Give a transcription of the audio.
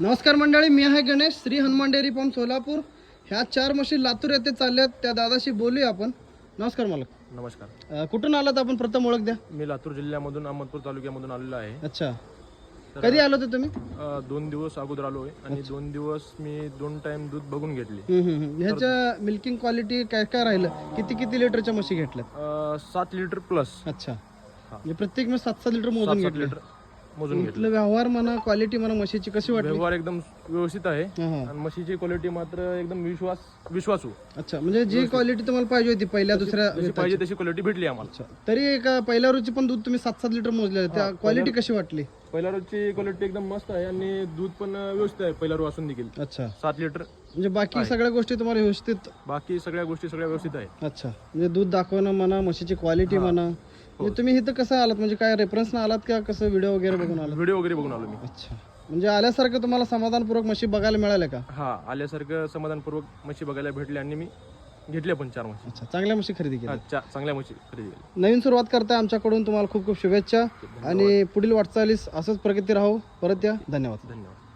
नमस्कार मंडळी मी आहे गणेश श्री हनुमान डेअरी फार्म सोलापूर. ह्या चार म्हशी लातूर येथे चालल्यात त्या दादाशी बोलूया आपण. नमस्कार मालक. नमस्कार. अं, कुठून आलात आपण? प्रथम ओळख द्या. मी लातूर जिल्ह्यामधून अहमदपूर तालुक्यामधून आलेलो आहे. अच्छा. कधी आलो होते तुम्ही? अ, दोन दिवस अगोदर आलो आहे. आणि दोन दिवस मी दोन टाइम दूध बघून घेतली. हम्म, हम्म, हम्म. ह्याच्या मिल्किंग क्वालिटी काय काय राहिलं? किती किती लिटरच्या म्हशी घेतल्यात? अ, सात लिटर प्लस अच्छा. म्हणजे प्रत्येक मी सात सात लिटर मोजून सात घेतलं. लिटर. मोजून घेतलं. व्यवहार म्हणा क्वालिटी म्हणा म्हशीची कशी वाटली? व्यवहार एकदम व्यवस्थित आहे. हा. आणि म्हशीची क्वालिटी मात्र एकदम विश्वास विश्वासू. अच्छा म्हणजे जी क्वालिटी तुम्हाला पाहिजे होती पहिल्या दुसऱ्या जशी पाहिजे तशी क्वालिटी भेटली आम्हाला. अच्छा तरी एक पहिल्या रोजची पण दूध तुम्ही सात सात लिटर मोजले त्या क्वालिटी कशी वाटली? पहिल्या रोजची क्वालिटी एकदम मस्त आहे आणि दूध पण व्यवस्थित आहे पहिल्या रोज असून देखील. अच्छा. सात लिटर म्हणजे बाकी सगळ्या गोष्टी तुम्हाला व्यवस्थित? बाकी सगळ्या गोष्टी सगळ्या व्यवस्थित आहे. अच्छा म्हणजे दूध दाखवणं म्हणा म्हशीची क्वालिटी म्हणा म्हणजे तुम्ही इथं कसं आलात? म्हणजे काय रेफरन्स आलात का कसं व्हिडिओ वगैरे बघून आलात? व्हिडिओ वगैरे बघून आलो मी. अच्छा. म्हणजे आल्यासारखं तुम्हाला समाधानपूर्वक म्हशी बघायला मिळाल्या का? हा आल्यासारखं समाधानपूर्वक म्हशी बघायला भेटली आणि मी घेतल्या पण चार म्हशी अच्छा चांगल्या म्हशी खरेदी हा, केल्या. चा- चांगल्या म्हशी खरेदी केल्या. नवीन सुरुवात करताय आमच्याकडून तुम्हाला खूप खूप शुभेच्छा. आणि पुढील वाटचालीस असंच प्रगती राहो. परत या. धन्यवाद. धन्यवाद.